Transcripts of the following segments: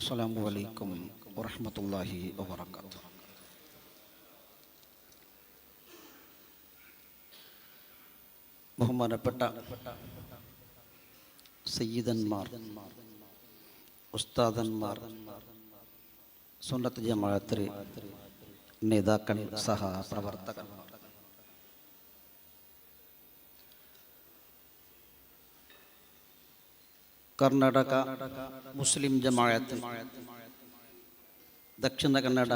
അസ്സാം വലൈക്കും വറഹമത്തല്ലാഹി വബർക്കാത്തു ബഹുമാനപ്പെട്ട സയ്യിദന്മാർ ഉസ്താദന്മാർ സുന്നത്ത് ജമാഅത്തിലെ നേതാക്കൾ സഹ പ്രവർത്തകർ കർണാടക മുസ്ലിം ജമാഅത്ത് ദക്ഷിണ കന്നഡ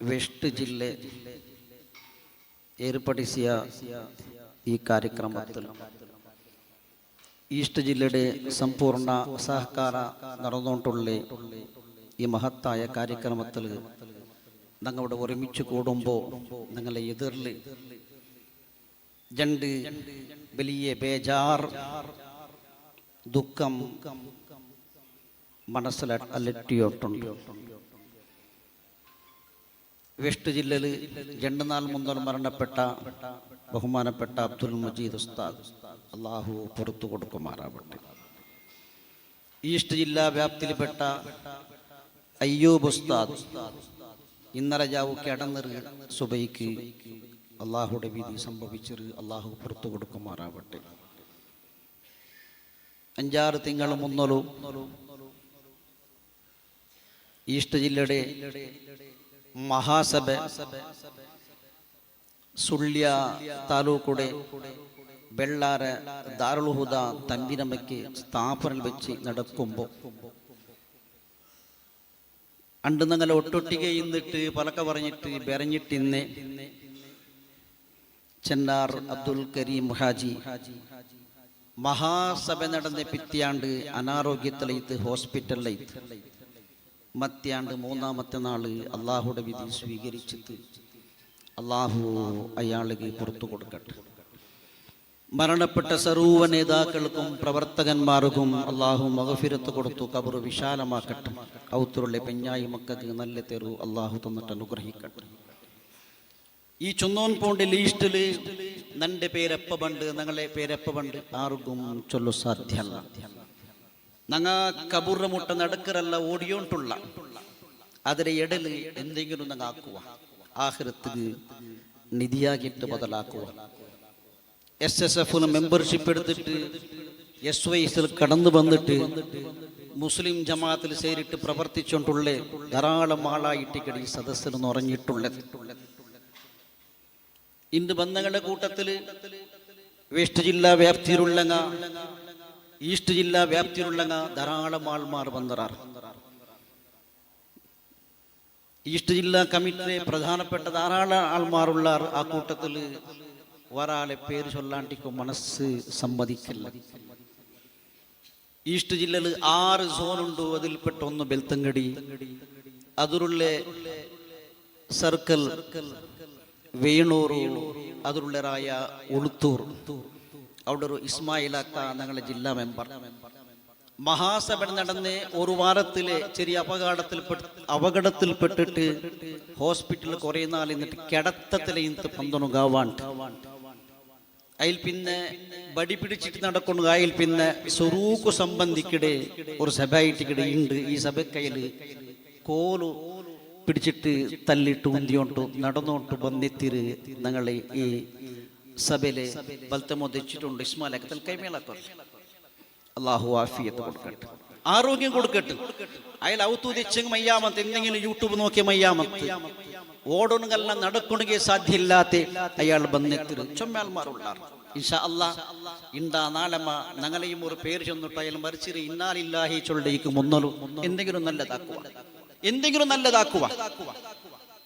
വെസ്റ്റ് ജില്ല ഏർപ്പെടുത്തിയ ഈ കാര്യക്രമത്തിൽ. ഈസ്റ്റ് ജില്ലയുടെ സമ്പൂർണ സഹകാര നടന്നുകൊണ്ടുള്ള ഈ മഹത്തായ കാര്യക്രമത്തിൽ ഞങ്ങളുടെ ഒരുമിച്ച് കൂടുമ്പോൾ നിങ്ങളെ എതിർ രണ്ട് വലിയ ബേജാർ ദുഃഖം മനസ്സിൽ അലട്ടിയോട്ടുണ്ട്. വെസ്റ്റ് ജില്ലയിൽ രണ്ട് നാൾ മരണപ്പെട്ട ബഹുമാനപ്പെട്ട അബ്ദുൽ മജീദ് ഉസ്താദ് അള്ളാഹു പുറത്തു കൊടുക്കുമാറാവട്ടെ. ഈസ്റ്റ് ജില്ലാ വ്യാപ്തിയിൽപ്പെട്ട അയ്യൂബ് ഉസ്താദ് ഇന്നലെ ജാവു കിടന്നറ് സുബൈക്ക് അള്ളാഹുടെ വിധി സംഭവിച്ചത് അള്ളാഹു പുറത്തു കൊടുക്കുമാറാവട്ടെ. അഞ്ചാറ് തിങ്കൾ മുന്നോലു ഈസ്റ്റ് ജില്ലയുടെ മഹാസഭ സുള്യ താലൂക്കുടെ വെള്ളാര ദാരുൽഹുദ തമ്പിനമ്മയ്ക്ക് സ്ഥാപനം വെച്ച് നടക്കുമ്പോൾ അണ്ട് നിങ്ങൾ ഒട്ടൊട്ടിക ഇന്നിട്ട് പലക്ക പറഞ്ഞിട്ട് ബെറഞ്ഞിട്ട് ഇന്ന് ചെന്നാർ അബ്ദുൽ കരീം ഹാജി മഹാസഭ നടന്ന പിത്തിയാണ്ട് അനാരോഗ്യത്തിലേത്ത് ഹോസ്പിറ്റലിലേത്ത് മത്തിയാണ്ട് മൂന്നാമത്തെ നാൾ അള്ളാഹുടെ വിധി സ്വീകരിച്ചിട്ട് അള്ളാഹു അയാൾക്ക് പുറത്തു കൊടുക്കട്ടെ. മരണപ്പെട്ട സർവ നേതാക്കൾക്കും പ്രവർത്തകന്മാർക്കും അള്ളാഹു മകഫിരത്ത് കൊടുത്തു കബർ വിശാലമാക്കട്ടെ. ഔത്തുള്ള പെഞ്ഞായി മക്കൾക്ക് നല്ല തെരു അള്ളാഹു തന്നിട്ട് അനുഗ്രഹിക്കട്ടെ. ഈ ചുന്നോൻ പോണ്ടി ലീസ്റ്റിൽ നന്റെ പേരെപ്പ പണ്ട് നിങ്ങളെ പേരെപ്പ പണ്ട് ആർക്കും ചൊല്ലു സാധ്യമല്ല നങ്ങ കബുറ മുട്ട നടക്കറല്ല ഓടിയോണ്ടുള്ള. അതിലെ ഇടൽ എന്തെങ്കിലും നങ്ങ ആക്കുക ആഹൃത്തിന് നിധിയാക്കിയിട്ട് ബദലാക്കുക എസ് എസ് എഫിന് മെമ്പർഷിപ്പ് എടുത്തിട്ട് എസ് വൈസിൽ കടന്നു വന്നിട്ട് മുസ്ലിം ജമാഅത്തിൽ ചേരിട്ട് പ്രവർത്തിച്ചുകൊണ്ടുള്ള ധാരാളം ആളായിട്ട് സദസ്സിൽ സദസ്സിൽ നിറഞ്ഞിട്ടുള്ളത് ഇന്ന് ബന്ധങ്ങളുടെ കൂട്ടത്തിൽ വെസ്റ്റ് ജില്ലാ വ്യാപ്തിയിലുള്ളങ്ങ ഈസ്റ്റ് ജില്ലാ വ്യാപ്തിയിലുള്ളങ്ങ ധാരാളം ആൾമാർ വന്നറാർ ഈസ്റ്റ് ജില്ലാ കമ്മിറ്റിയിലെ പ്രധാനപ്പെട്ട ധാരാളം ആൾമാറുള്ള ആ കൂട്ടത്തിൽ ഒരാളെ പേര് ചൊല്ലാണ്ടിക്കും മനസ്സ് സമ്മതിക്കില്ല. ഈസ്റ്റ് ജില്ലയിൽ ആറ് സോണുണ്ട് അതിൽപ്പെട്ട ഒന്ന് ബെൽത്തങ്കടി അതിലുള്ള സർക്കിൾ വേണൂർ അതിലുള്ളരായ ഉളുത്തൂർ. അവിടെ ഒരു ഇസ്മായിലാക്ക ഞങ്ങളുടെ ജില്ലാ മെമ്പർ. മഹാസഭ നടന്ന് ഒരു വാരത്തിലെ ചെറിയ അപകടത്തിൽ അപകടത്തിൽപ്പെട്ടിട്ട് ഹോസ്പിറ്റലിൽ കുറേ നാൾ എന്നിട്ട് കിടത്തത്തിലെ ഇന്നത്തെ പന്തൊന്നു ഗാവാണ്ട്. അതിൽ പിന്നെ ബടി പിടിച്ചിട്ട് നടക്കുന്നു അതിൽ പിന്നെ സ്വറൂക്ക് സംബന്ധിക്കിടെ ഒരു സഭയായിട്ടിക്കിടെ ഉണ്ട് ഈ സഭക്കയിൽ കോലു പിടിച്ചിട്ട് തല്ലിട്ട് ഉന്തിയോണ്ട് നടന്നോണ്ട് വന്നെത്തിര് ഞങ്ങളെ ഈ സഭയിലെ ബലത്തമോദിച്ചിട്ടുണ്ട് ഇസ്മാലൊക്കെ തൽക്കൈമേളാക്കോ അള്ളാഹു ആഫിയത്ത് കൊടുക്കട്ടെ. ആരോഗ്യം കൊടുക്കട്ടെ. അയാൾ ഔത്തുദിച്ച് മയ്യാമത്ത് എന്തെങ്കിലും യൂട്യൂബ് നോക്കിയ മയ്യാമത്ത്. ഓടണുകെല്ലാം നടക്കണെങ്കിൽ സാധ്യമില്ലാത്ത അയാൾ വന്നെത്തിര്. ചൊമ്മാൽമാരുള്ള ഞങ്ങളെയും ഒരു പേര് ചെന്നിട്ട് അയാൾ മരിച്ചിരി ഇന്നാലില്ലാഹി ചൊല്ലേക്ക് മുന്നലും എന്തെങ്കിലും നല്ലതാക്കുക എന്തെങ്കിലും നല്ലതാക്കുക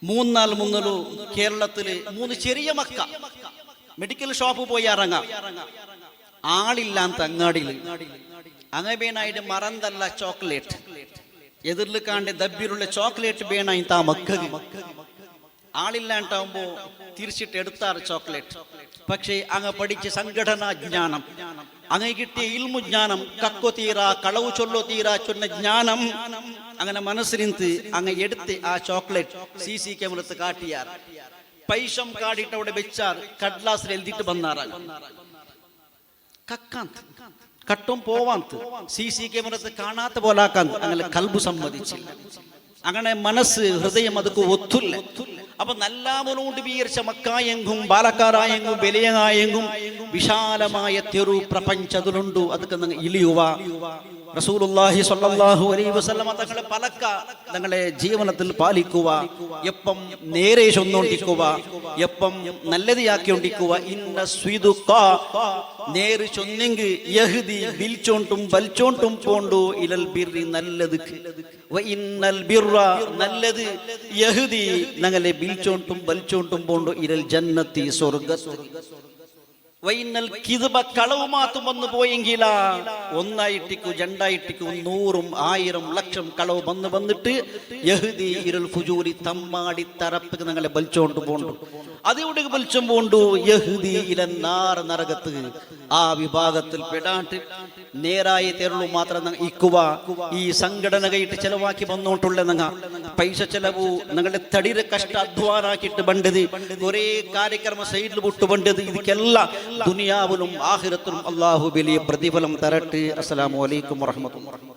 മൂന്നാൾ മുങ്ങലു കേരളത്തിൽ മൂന്ന് ചെറിയ മക്ക. മെഡിക്കൽ ഷോപ്പ് പോയി ഇറങ്ങാം. ആളില്ലാൻ അങ്ങാടിയിൽ അങ്ങനെ മറന്തല്ല ചോക്ലേറ്റ്. എതിരിൽ കാണ്ട് ദബ്ബിലുള്ള ചോക്ലേറ്റ് വേണായി താ മക്ക ആളില്ലാണ്ടാവുമ്പോ തിരിച്ചിട്ട് എടുത്താറ് ചോക്ലേറ്റ്. പക്ഷേ അങ്ങ് പഠിച്ച സംഘടനാ ജ്ഞാനം. അങ്ങ് കിട്ടിയ ഇൽമു ജ്ഞാനം. കക്കോ തീര കളവ് ചൊല്ലോ തീര ചൊന്ന ജ്ഞാനം. അങ്ങനെ മനസ്സിലിന്ത് അങ്ങ് എടുത്ത് ആ ചോക്ലേറ്റ് സി സി ക്യാമറത്ത് കാട്ടിയാർ. പൈഷം കാട്ടിട്ട് അവിടെ വെച്ചാർ കട്ലാസിൽ എഴുതിയിട്ട് വന്നാറാണ്. കട്ടും പോവാന്ത് സി സി ക്യാമറത്ത് കാണാത്ത പോലാക്കാന്ത് അങ്ങനെ കൽബു സമ്മതിച്ചില്ല. അങ്ങനെ മനസ്സ് ഹൃദയം അതൊക്കെ ഒത്തുല്ല. അപ്പൊ നല്ലാമനോട് വീർച്ച മക്കായെങ്കും ബാലക്കാരായെങ്കും വലിയങ്ങായെങ്കും വിശാലമായ തെരു പ്രപഞ്ചതിലുണ്ടു അതൊക്കെ ഇലിയുവ റസൂലുള്ളാഹി സ്വല്ലല്ലാഹു അലൈഹി വസല്ലമ തങ്ങളെ പലക്ക തങ്ങളെ ജീവനത്തിൽ പാലിക്കുക എപ്പം നേരെ ചൊന്നോണ്ടിക്കുക എപ്പം നല്ലതിയാക്കി നല്ലതിയാക്കിയൊണ്ടിക്കുക ഇന്ന സ്വീതുക്ക നേര് ചൊന്നെങ്കിൽ യഹ്ദി വിൽച്ചോണ്ടും ബൽച്ചോണ്ടും പോണ്ടു. ഇലൽ ബിർരി നല്ലത്. ഇന്നൽ ബിർറ നല്ലത്. യഹ്ദി ഞങ്ങളെ വിൽച്ചോണ്ടും ബൽച്ചോണ്ടും പോണ്ടു. ഇരൽ ജന്നത്തി സ്വർഗത്ത് വൈന്നൽ കിതുബ കളവ് മാത്രം വന്നു പോയെങ്കില ഒന്നായിട്ടിക്കു രണ്ടായിട്ടിക്കു നൂറും ആയിരം ലക്ഷം കളവ് വന്ന് വന്നിട്ട് യഹുദി ഇരുൾ ഫുജൂരി തമ്മാടി തറപ്പ് നിങ്ങളെ വലിച്ചോണ്ട് പോണ്ടു. അതെവിടെ വലിച്ചം പോണ്ടു യഹുദി ഇലന്നാർ നരകത്ത്. ആ വിഭാഗത്തിൽ പെടാണ്ട് നേരായ തേരുള്ളൂ മാത്രം ഇക്കുവ. ഈ സംഘടനകയിട്ട് ചെലവാക്കി വന്നോട്ടുള്ള നിങ്ങ. പൈസ ചെലവ് നിങ്ങളുടെ തടിര കഷ്ട അധ്വാനാക്കിയിട്ട് ബണ്ടത്. ഒരേ കാര്യക്രമ സൈഡിൽ പൊട്ടു ബണ്ടത്. ഇതിക്കെല്ലാം ദുനിയാവിലും ആഹിരത്തിലും അള്ളാഹു വലിയ പ്രതിഫലം തരട്ടെ. അസ്സലാമു അലൈക്കും വറഹ്മത്തുള്ളാഹി